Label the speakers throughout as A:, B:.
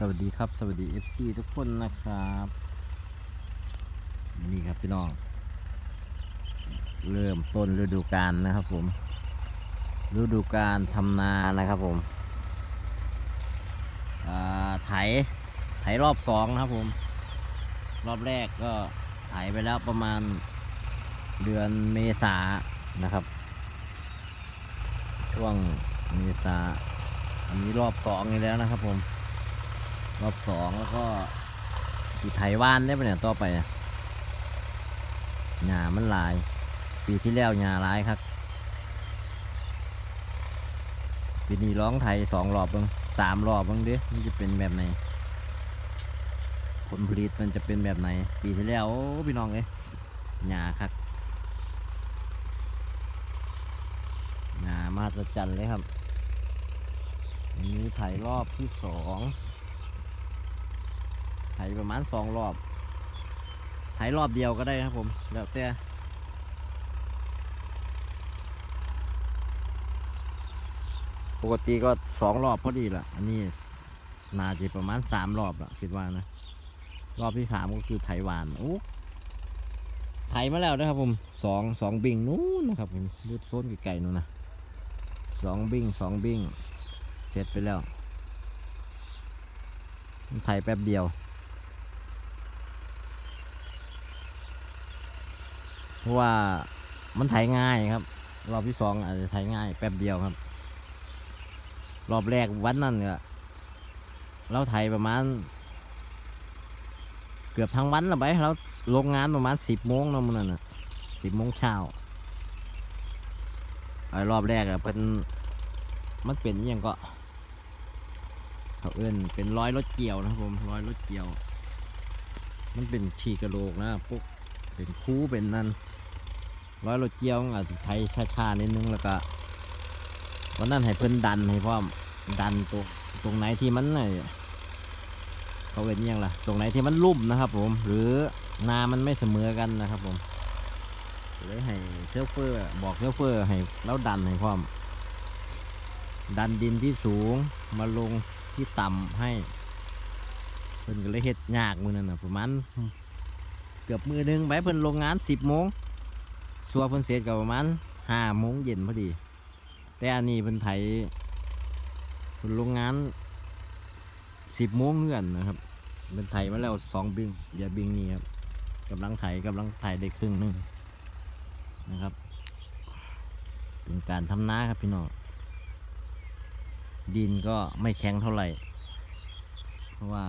A: สวัสดีครับ สวัสดี FC ทุกคนนะครับ นี่ครับพี่น้อง เริ่มต้นฤดูกาลนะครับผม ฤดูกาลทำนานะครับผมไถ ไถรอบสองนะครับผม รอบแรกก็ไถไปแล้วประมาณเดือนเมษานะครับ ช่วงเมษาอันนี้รอบสองนี่แล้วนะครับผม รอบสองแล้วก็ปีไถว่านได้ปะเนี่ยต่อไปเนี่ยหญ้ามันหลาย ปีที่แล้วหญ้าหลายครับปีนี้ร้องไถสองรอบบ้างสามรอบบ้างดิมันจะเป็นแบบไหนผลผลิตมันจะเป็นแบบไหน ปีที่แล้วโอ้พี่น้องเอ้ยหญ้าครับหญ้ามาสจันเลยครับอันนี้ไถรอบที่สอง ไถประมาณสองรอบ ไถรอบเดียวก็ได้ครับผมแล้วแต่ปกติก็สองรอบพอดีละอันนี้นาจะประมาณสามรอบละคิดว่านะ รอบที่สามก็คือไถหวานโอ้ไถมาแล้วนะครับผมสองสองบิงนู้นนะครับผมดูโซนไกลๆนู้นนะสองบิงสองบิงเสร็จไปแล้วไถแป๊บเดียว เพ ราะว่ามันไถง่ายครับ รอบที่สองอาจจะไถง่าย แป๊บเดียวครับ รอบแรกวันนั้นเนี่ยเราไถประมาณ เกือบทั้งวันละไปเราลงงานประมาณสิบโมงเนาะมันนั่นน่ะสิบโมงเช้าไอ้รอบแรกอะเป็นมันเป็นยังก็เขาเอื้นเป็นร้อยรถเกี่ยวนะครับผมร้อยรถเกี่ยว มันเป็นฉีกกระโหลกนะพวกเป็นคูเป็นนั่น ร้อยรถเกี่ยวอาจจะไทยช้าๆนิดนึงแล้วก็วันนั้นให้เพิ่นดันให้พร้อมดันตรงตรงไหนที่มันน่ะเขาเป็นยังล่ะ ตรงไหนที่มันลุ่มนะครับ ผม หรือนามันไม่เสมอกันนะครับ ผมเลยให้เซลเฟอร์บอกเซลเฟอร์ให้แล้วดันให้พร้อม ดันดินที่สูงมาลงที่ต่ำให้เพิ่นก็เลยเฮ็ดยากมือนั่นนะประมาณเกือบมือหนึงไปเพิ่นลงงานสิบโมง สัวเพิ่นเสร็จก็ประมาณห้าโมงเย็นพอดี แต่อันนี้เพิ่นไถเพิ่นลงงานสิบโมงเงื่อนนะครับเพิ่นไถมาแล้วสองบิงอย่าบิงนี่ครับกำลังไถกำลังไถได้ครึ่งหนึงนะครับเป็นการทำนาครับพี่น้องดินก็ไม่แข็งเท่าไหร่ เพราะว่า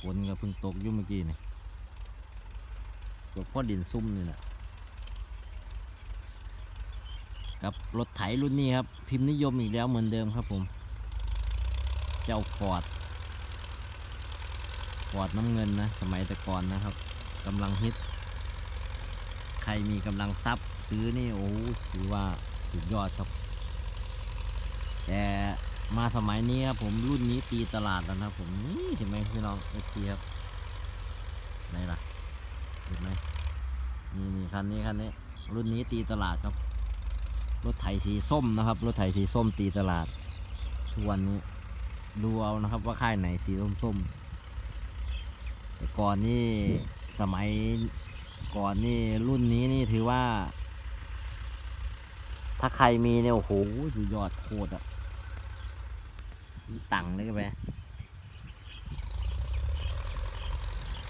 A: ฝนก็เพิ่งตกอยู่เมื่อกี้เนี่ย ก็พ่อดินซุ่มนี่แหละกับรถไถรุ่นนี้ครับ พิมพ์นิยมอีกแล้วเหมือนเดิมครับผม เจ้าฟอร์ดฟอร์ดน้ำเงินนะ สมัยแต่ก่อนนะครับกำลังฮิต ใครมีกำลังทรัพย์ซื้อนี่โอ้โหถือว่าสุดยอดครับ แต่มาสมัยนี้ครับผมรุ่นนี้ตีตลาดแล้วนะผมนี่เห็นไหมพี่น้องเอฟซีครับไหนล่ะ เห็นไหมนี่นี่คันนี้คันนี้ รุ่นนี้ตีตลาดครับ รถไถสีส้มนะครับ รถไถสีส้มตีตลาดทุกวันนี้ ดูเอานะครับ ว่าค่ายไหนสีส้มส้มแต่ก่อนนี่สมัยก่อนนี่รุ่นนี้นี่ถือว่า ถ้าใครมีเนี่ยโอ้โหสุดยอดโคตรอะตังเลยก็ไป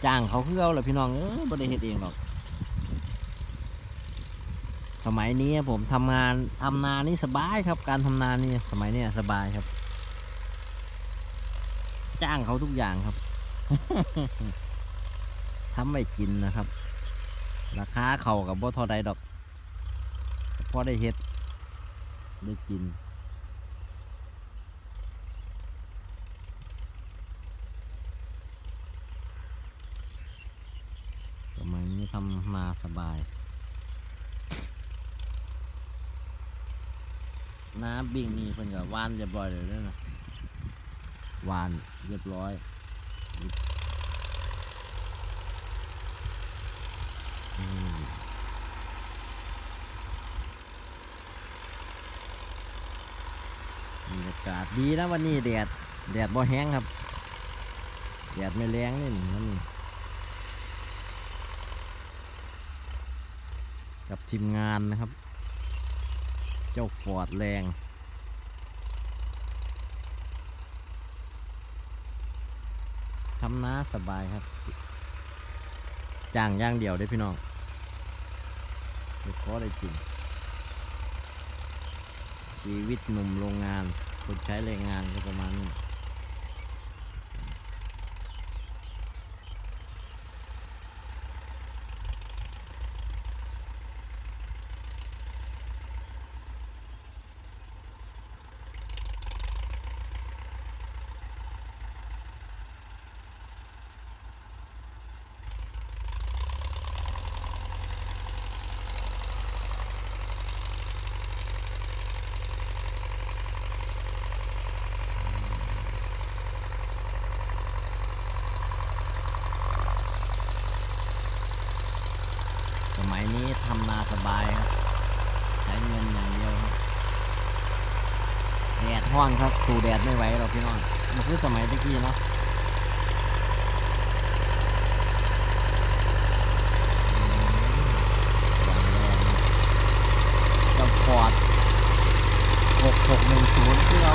A: จ้างเขาคือเอาแหละพี่น้องเออไม่ได้เฮ็ดเองหรอก สมัยนี้ผมทำงานทำนานี่สบายครับ การทำนานี่สมัยนี้สบายครับ จ้างเขาทุกอย่างครับทำไม่กินนะครับ ราคาเขากับบ่เทอใดดอกพอได้เฮ็ดได้กิน สมัย นี้ทำนาสบาย น้ำบิ่งนี่เพิ่นก็หวานเรียบร้อยเลยด้อนะวานเรียบร้อยอืมบรรยากาศดีนะวันนี้แดด แดดบ่แห้งครับ แดดไม่แรงนี่นี่มันนี่ กับทีมงานนะครับ เจ้าฟอร์ดแรงทำน้าสบายครับ จ้างย่างเดียวได้พี่น้องเดี๋ยวขอได้จริงชีวิตหนุ่มโรงงานคนใช้แรงงานก็ประมาณนี้ ส มัยนี้ทำนาสบายครับ ใช้เงินอย่างเดียวครับแดดห้อนครับสู่แดดไม่ไหวหรอกพี่น้องมันคือสมัยตะกี้เนาะอืมอย่างแรงนะเจะฟอร์ด6610ที่เรา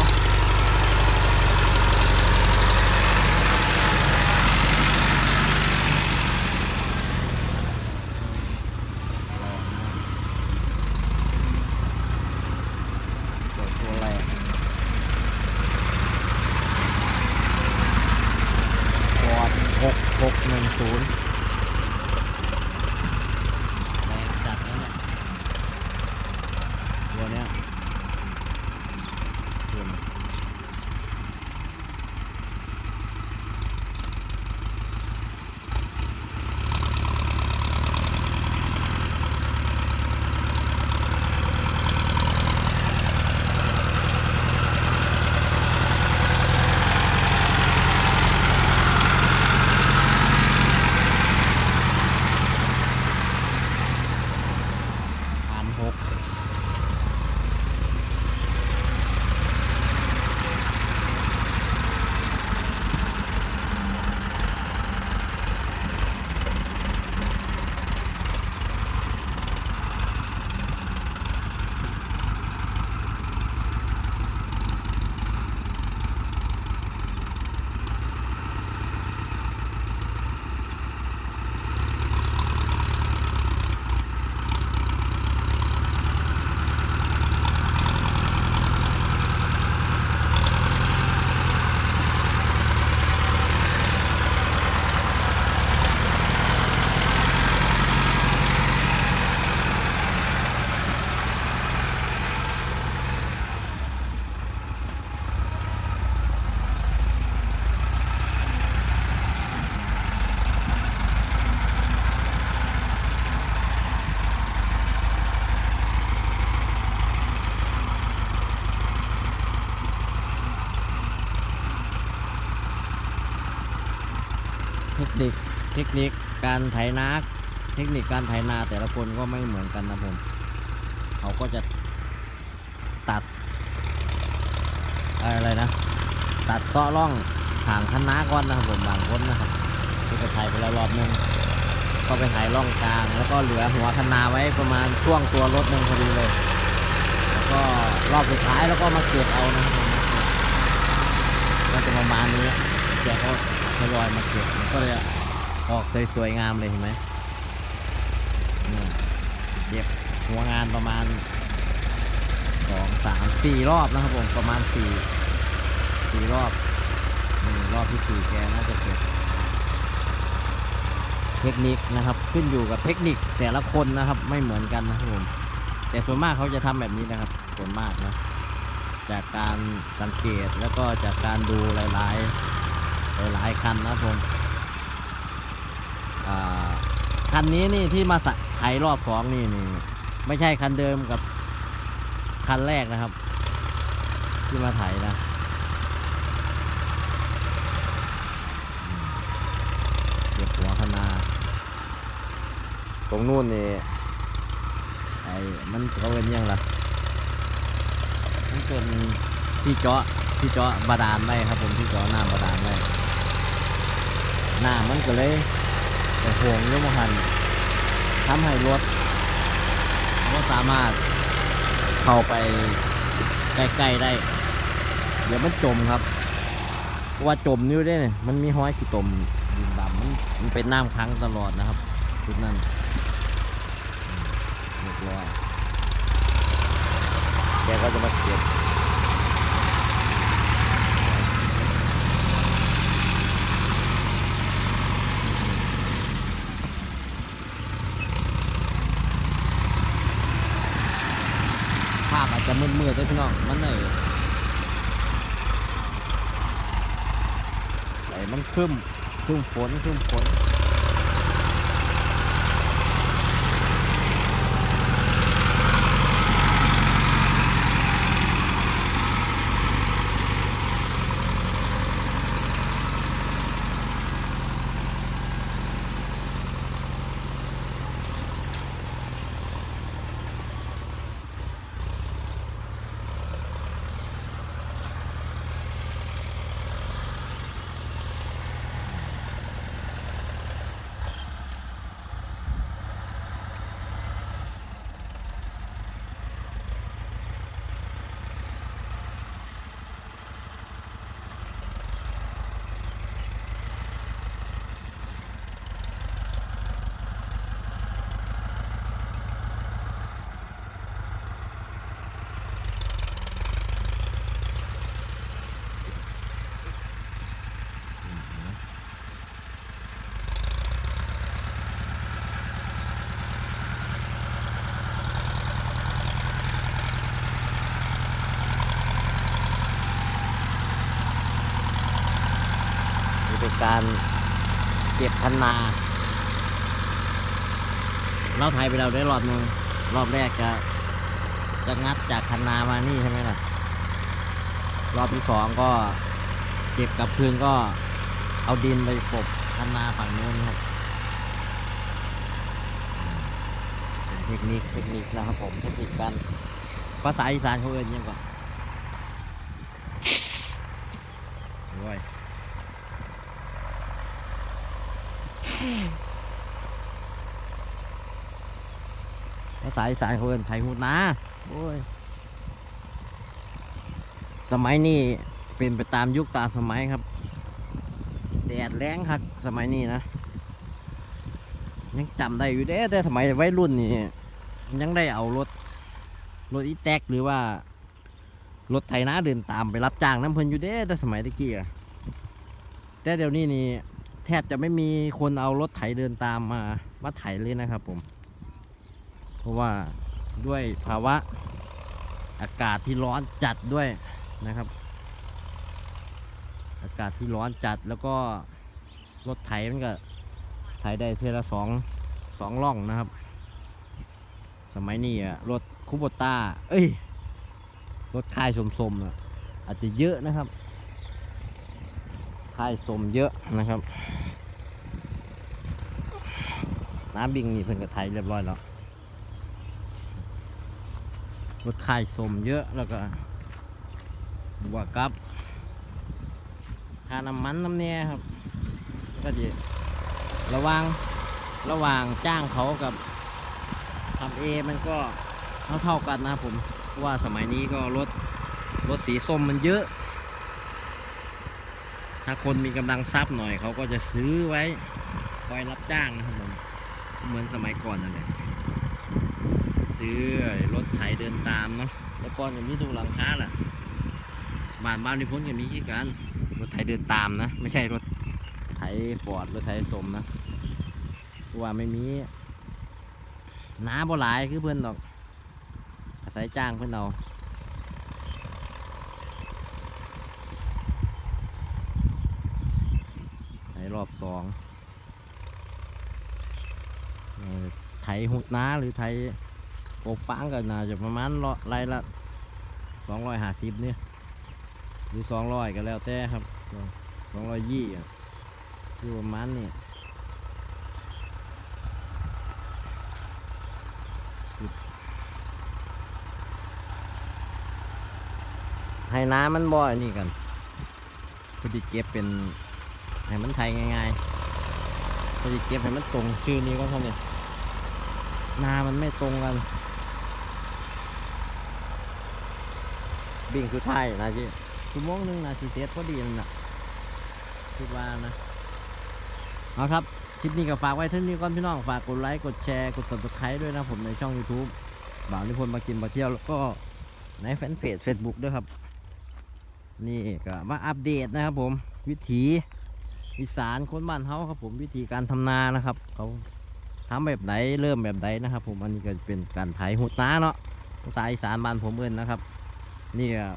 A: เทคนิคการไถนาเทคนิคการไถนาแต่ละคนก็ไม่เหมือนกันนะผม เขาก็จะตัด อะไรนะ ตัดเซาะร่องทางคันนาก่อนนะครับผมบางคนนะครับที่ไปไถไปแล้วรอบหนึงก็ไปไถร่องกลาง แล้วก็เหลือหัวคันนาไว้ประมาณช่วงตัวรถหนึ่งพอดีเลย แล้วก็รอบสุดท้ายแล้วก็มาเก็บเอานะครับก็จะประมาณนี้แกก็ทยอยมาเก็บก็เลย ออกสวยๆงามเลยเห็นไหมเยเก็บหัวงานประมาณสองสามสี่รอบนะครับผมประมาณสี่สี่รอบนี่รอบที่สี่แกน่าจะเสร็จเทคนิคนะครับขึ้นอยู่กับเทคนิคแต่ละคนนะครับไม่เหมือนกันนะครับผมแต่ส่วนมากเขาจะทำแบบนี้นะครับส่วนมากนะจากการสังเกตแล้วก็จากการดูหลาย ๆ หลายๆคันนะครับผม คันนี้นี่ที่มาไถรอบสองนี่นี่ไม่ใช่คันเดิมกับคันแรกนะครับ ที่มาไถนะเก็บหัวคนาตรงนู่นนี่ไอ้มันเขาเป็นยังล่ะมันเป็นที่เจาะที่เจาะบาดาลไว้ครับผมที่เจาะน้ำบาดาลไว้หน้ำมันก็เลย ไปโหวงยมหันทำให้รถก็สามารถเข้าไปใกล้ๆได้ เดี๋ยวมันจมครับเพราะว่าจมนิ้วได้เนี่ยมันมีห้อยที่จมดินดำมันมันเป็นน้ำค้างตลอดนะครับจุดนั้นเรียบร้อยแกก็จะมาเก็บาพอาจจะมืดๆด้วยพี่น้องมันเลยไหลมันคึมคึมฝนคึมฝนนี่เป็น การเก็บพันนา เราไทยไปเราได้รอบหนึงรอบแรกจะจะงัดจากคันนามานี่ใช่ไหมล่ะ รอบที่สองก็เก็บกับคืนก็เอาดินไปกบคันนาฝั่งนู้นครับเทคนิคเทคนิคนะครับผมเทคนิคการภาษาอีสานเขาเอ่ยยังก่อนโอ้ย ภาษาอีสานเขาเอินไทยหูนาโอ้ย สมัยนี้เป็นไปตามยุคตามสมัยครับ แดดแรงครับสมัยนี้นะ ยังจำได้อยู่เด้แต่สมัยวัยรุ่นนี่ยังได้เอารถ รถอีแท็กหรือว่า รถไถนาเดินตามไปรับจ้างน้ำเพลินอยู่เด้แต่สมัยตะกี้อะแต่เดี๋ยวนี้นี่ แทบจะไม่มีคนเอารถไถเดินตามมามาไถเลยนะครับผม เพราะว่าด้วยภาวะอากาศที่ร้อนจัดด้วยนะครับ อากาศที่ร้อนจัดแล้วก็รถไถมันก็ไถได้เทละสองสองล่องนะครับ สมัยนี้อะรถคูโบต้า เอ้ย รถค่ายสมๆอะอาจจะเยอะนะครับ ค่ายสมเยอะนะครับ น้ำบิงนี่เพิ่นก็ไถเรียบร้อยแล้วรถค่ายสมเยอะแล้วก็บวกกับค่าน้ำมันน้ำเนี่ยครับ ก็จะระว่างระหว่างจ้างเขากับทำเอมันก็เท่าเท่ากันนะผมเพราะว่าสมัยนี้ก็รถรถสีส้มมันเยอะ ถ้าคนมีกำลังทรัพย์หน่อยเขาก็จะซื้อไว้คอยรับจ้างนะครับผมเหมือนสมัยก่อนนั่นแหละซื้อรถไถเดินตามเนาะแล้วก่อนก็มีตูหลังคาแหละบ้านบ้านนิพนธ์ก็มีคือกันรถไถเดินตามนะ ไม่ใช่รถไถฟอร์ดรถไถสมนะเพราะว่าไม่มีน้าบ่หลายคือเพื่อนดอกอาศัยจ้างเพื่อนเอาไถ รองไถหุดน้าหรือไถกบฟางก็น่าจะประมาณร้อยไรละสองร้อยห้าสิบเนี่ยหรือสองร้อยก็แล้วแต่ครับสองร้อยยี่อยู่ประมาณนี้ให้น้ำมันบ่อยนี่กันพอดีเก็บเป็น ให้มันไทยง่ายๆพอดีเก็บให้มันตรงชื่อนี้ก็เท่านี้นามันไม่ตรงกันบิ่งคือไทยนะจีชั่วโมงหนึงนะทีเซตพอดีนั่นะคิดว่านะเอาครับ คลิปนี้ก็ฝากไว้เท่านี้ก่อนพี่น้อง ฝากกดไลค์ กดแชร์ กด subscribe ด้วยนะผมในช่อง YouTube บ่าวนิพนธ์มากินมาเที่ยว แล้วก็ในแฟนเพจ Facebook ด้วยครับ นี่ก็มาอัปเดตนะครับผม วิถี อีสานคนบ้านเฮาครับ ผมวิธีการทำนานะครับ เขาทำแบบไหนเริ่มแบบไหนนะครับ ผมอันนี้ก็เป็นการไถหุดนาเนาะภาษาอีสานบ้านผมเอินนะครับ นี่ก็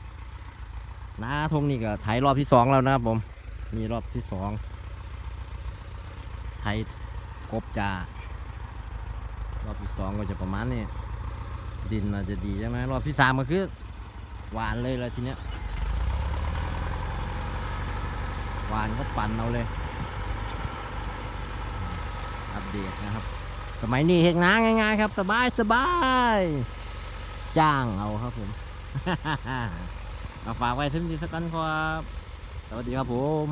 A: นาทงนี่ก็ไถรอบที่สองแล้วนะครับผมนี่รอบที่สองไทยกบจารอบที่สองก็จะประมาณนี้ดินอาจจะดีใช่ไหมรอบที่สามก็คือหวานเลยแล้วทีเนี้ยห วานก็ปั่นเอาเลย อัปเดตนะครับ สมัยนี้เห็ดงานง่ายๆครับ สบายสบายจ้างเอาครับผมมาฝากไว้ถึงทีสักกันครับ สวัสดีครับผม